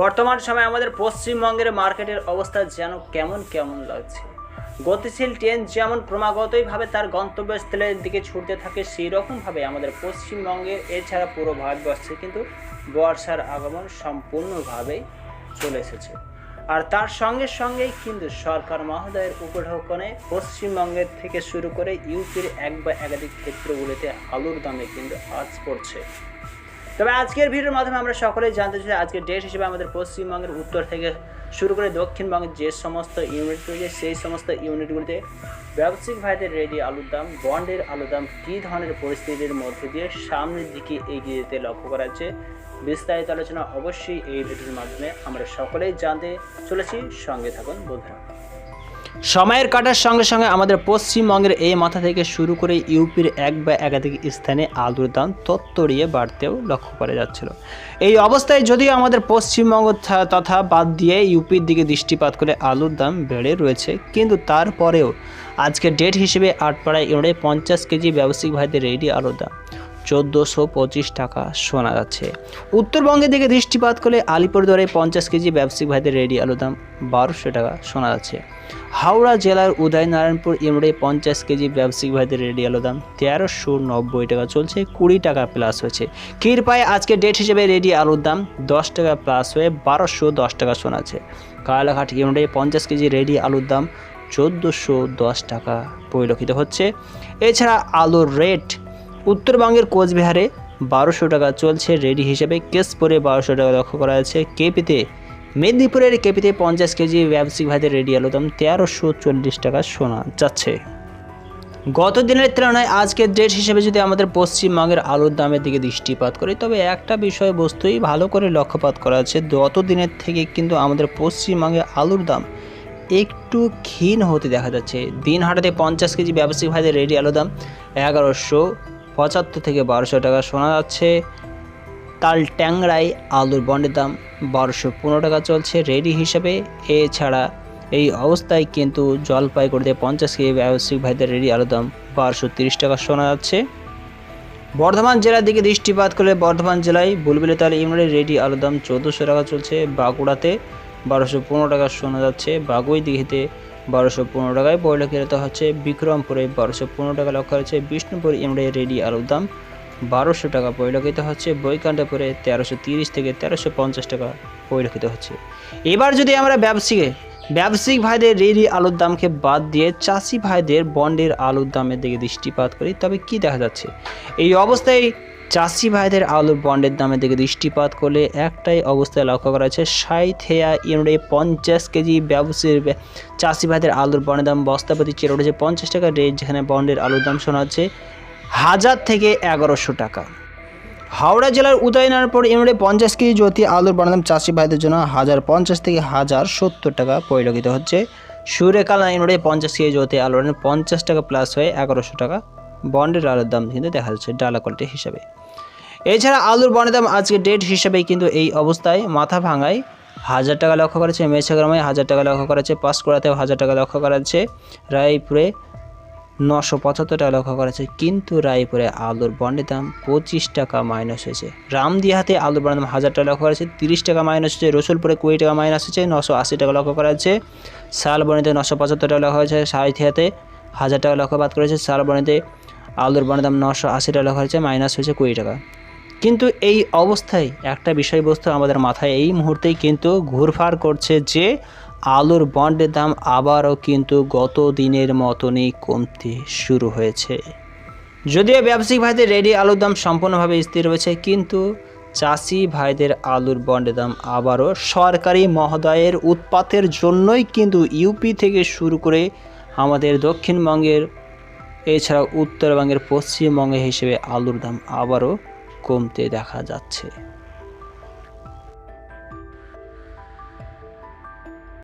বর্তমান সময়ে আমাদের পশ্চিমবঙ্গের মার্কেটের অবস্থা যেন কেমন কেমন লাগছে। গতিশীল ট্রেন যেমন ক্রমাগতইভাবে তার গন্তব্যস্থলের দিকে ছুটতে থাকে সেই রকমভাবে আমাদের পশ্চিমবঙ্গের এছাড়া পুরো ভারতবর্ষে কিন্তু বর্ষার আগমন সম্পূর্ণভাবেই চলে এসেছে। আর তার সঙ্গে সঙ্গেই কিন্তু সরকার মহোদয়ের উপঢৌকনে পশ্চিমবঙ্গের থেকে শুরু করে ইউপির এক বা একাধিক ক্ষেত্রগুলিতে আলুর দামে কিন্তু আজ পড়ছে। তবে আজকের ভিডিওর মাধ্যমে আমরা সকলেই জানতে চাই আজকের ডেট হিসেবে আমাদের পশ্চিমবঙ্গের উত্তর থেকে শুরু করে দক্ষিণবঙ্গের যে সমস্ত ইউনিট রয়েছে, সেই সমস্ত ইউনিটগুলিতে ব্যবসায়িক ভাইদের রেডি আলুর দাম বন্ডের আলুর দাম কী ধরনের পরিস্থিতির মধ্যে দিয়ে সামনের দিকে এগিয়ে যেতে লক্ষ্য করা যাচ্ছে, বিস্তারিত আলোচনা অবশ্যই এই ভিডিওর মাধ্যমে আমরা সকলেই জানতে চলেছি। সঙ্গে থাকুন, বন্ধুরা। সময়ের কাটার সঙ্গে সঙ্গে আমাদের পশ্চিমবঙ্গের এই মাথা থেকে শুরু করে ইউপির এক বা একাধিক স্থানে আলুর দাম তত্তরিয়ে বাড়তেও লক্ষ্য করা যাচ্ছিল। এই অবস্থায় যদিও আমাদের পশ্চিমবঙ্গ তথা বাদ দিয়ে ইউপির দিকে দৃষ্টিপাত করে আলুর দাম বেড়ে রয়েছে, কিন্তু তারপরেও আজকে ডেট হিসেবে আটপাড়ায় ইউনিটে পঞ্চাশ কেজি ব্যবসায়িক ভাইদের রেডি আলুর দাম। চোদ্দোশো পঁচিশ টাকা শোনা যাচ্ছে। উত্তরবঙ্গের দিকে দৃষ্টিপাত করলে আলিপুরদুয়ারে পঞ্চাশ কেজি ব্যবসায়িক ভাইদের রেডি আলুর দাম বারোশো টাকা শোনা যাচ্ছে। হাওড়া জেলার উদয়নারায়ণপুর ইমরে পঞ্চাশ কেজি ব্যবসায়িক ভাইদের রেডি আলুর দাম তেরোশো নব্বই টাকা চলছে, কুড়ি টাকা প্লাস হয়েছে। কৃপায় আজকে ডেট হিসেবে রেডি আলুর দাম দশ টাকা প্লাস হয়ে বারোশো দশ টাকা শোনাচ্ছে কালাঘাট ইমরে পঞ্চাশ কেজি রেডি আলুর দাম চোদ্দোশো দশ টাকা পরিলক্ষিত হচ্ছে। এছাড়া আলুর রেট উত্তরবঙ্গের কোচবিহারে বারোশো টাকা চলছে রেডি হিসেবে। কেস পরে বারোশো টাকা লক্ষ্য করা হয়েছে কেপিতে, মেদিনীপুরের কেপিতে পঞ্চাশ কেজি ব্যবসায়িক ভাইদের রেডি আলুর দাম তেরোশো চল্লিশ টাকা শোনা যাচ্ছে। গত দিনের তুলনায় আজকের ডেট হিসেবে যদি আমাদের পশ্চিমবঙ্গের আলুর দামের দিকে দৃষ্টিপাত করি, তবে একটা বিষয়বস্তুই ভালো করে লক্ষ্যপাত করা আছে গত দিনের থেকে কিন্তু আমাদের পশ্চিমবঙ্গে আলুর দাম একটু ক্ষীণ হতে দেখা যাচ্ছে। দিন হাটাতে পঞ্চাশ কেজি ব্যবসায়িক ভাইদের রেডি আলুর দাম এগারোশো পঁচাত্তর থেকে বারোশো টাকা শোনা যাচ্ছে। তাল ট্যাংরাই আলুর বন্ডের দাম বারোশো পনেরো টাকা চলছে রেডি হিসাবে। এছাড়া এই অবস্থায় কিন্তু জলপাইগুড়িতে পঞ্চাশ কেজি ব্যবসায়িক ভাইদের রেডি আলুর দাম বারোশো তিরিশ টাকা শোনা যাচ্ছে। বর্ধমান জেলার দিকে দৃষ্টিপাত করলে বর্ধমান জেলায় বুলবুলি তাল ইমরানের রেডি আলুর দাম চোদ্দোশো টাকা চলছে বাঁকুড়াতে বারোশো পনেরো টাকা শোনা যাচ্ছে। বাগুই দিঘিতে বারোশো পনেরো টাকায় ব্রয়লার পরিলক্ষিত হচ্ছে বিক্রমপুরে। বারোশো পনেরো টাকা লক্ষ্য হচ্ছে বিষ্ণুপুর ইমরানের রেডি আলুর দাম বারোশো টাকা পরিলক্ষিত হচ্ছে বৈকাণ্ঠপুরে তেরোশো তিরিশ থেকে তেরোশো পঞ্চাশ টাকা পরিলক্ষিত হচ্ছে। এবার যদি আমরা ব্যবসায়িক ব্যবসায়িক ভাইদের রেডি আলুর দামকে বাদ দিয়ে চাষি ভাইদের বন্ডের আলুর দামের দিকে দৃষ্টিপাত করি, তবে কি দেখা যাচ্ছে? এই অবস্থায় চাষি ভাইদের আলুর বন্ডের দামের দিকে দৃষ্টিপাত করলে একটাই অবস্থায় লক্ষ্য করা যাচ্ছে। সাইথেয়া ইউনিটে পঞ্চাশ কেজি ব্যবসায়ী চাষি ভাইদের আলুর বন্ডের দাম বস্তাপতি চেয়ে উঠেছে পঞ্চাশ টাকা রেট যেখানে বন্ডের আলুর দাম শোনা হচ্ছে হাজার থেকে এগারোশো টাকা। হাওড়া জেলার উদয়নারায়ণপুর ইউনিটে পঞ্চাশ কেজি জ্যোতি আলুর বন্ডের দাম চাষি ভাইদের জন্য হাজার পঞ্চাশ থেকে হাজার সত্তর টাকা পরিলক্ষিত হচ্ছে। সুরেকালা ইউনিটে পঞ্চাশ কেজি জ্যোতি আলুর পঞ্চাশ টাকা প্লাস হয়ে এগারোশো টাকা বন্ডের আলুর দাম কিন্তু দেখা যাচ্ছে ডালা কোয়ালিটি হিসাবে। এছাড়া আলুর বন্ডের দাম আজকে ডেট হিসাবে কিন্তু এই অবস্থায় মাথা ভাঙায়। হাজার টাকা লক্ষ্য করেছে মেছাগ্রামে হাজার টাকা লক্ষ্য করেছে পাঁশকুড়াতেও হাজার টাকা লক্ষ্য করা যাচ্ছে রায়পুরে নশো পঁচাত্তর টাকা লক্ষ্য করা যাচ্ছে কিন্তু রায়পুরে আলুর বন্ডের দাম পঁচিশ টাকা মাইনাস হয়েছে। রামদিহাতে আলুর বন্ডের দাম হাজার টাকা লক্ষ্য করা যাচ্ছে তিরিশ টাকা মাইনাস হয়েছে। রসুলপুরে কুড়ি টাকা মাইনাস হয়েছে, নশো আশি টাকা লক্ষ্য করা যাচ্ছে শালবনিতে নশো পঁচাত্তর টাকা লক্ষ্য হয়েছে সাহিথিয়াতে হাজার টাকা লক্ষ্যপাত করেছে, শালবনিতে আলুর দাম নশো আশি টাকা লক্ষ্য হয়েছে, মাইনাস হয়েছে কুড়ি টাকা। কিন্তু এই অবস্থায় একটা বিষয়বস্তু আমাদের মাথায় এই মুহূর্তেই কিন্তু ঘুরফার করছে যে আলুর বন্ডের দাম আবারও কিন্তু গত দিনের মতনই কমতে শুরু হয়েছে। যদিও ব্যবসায়িক ভাইদের রেডি আলুর দাম সম্পূর্ণভাবে স্থির রয়েছে, কিন্তু চাষি ভাইদের আলুর বন্ডের দাম আবারও সরকারি মহোদয়ের উৎপাতের জন্যই কিন্তু ইউপি থেকে শুরু করে আমাদের দক্ষিণবঙ্গের এছাড়া উত্তরবঙ্গের পশ্চিমবঙ্গে হিসেবে আলুর দাম আবারও কমতে দেখা যাচ্ছে।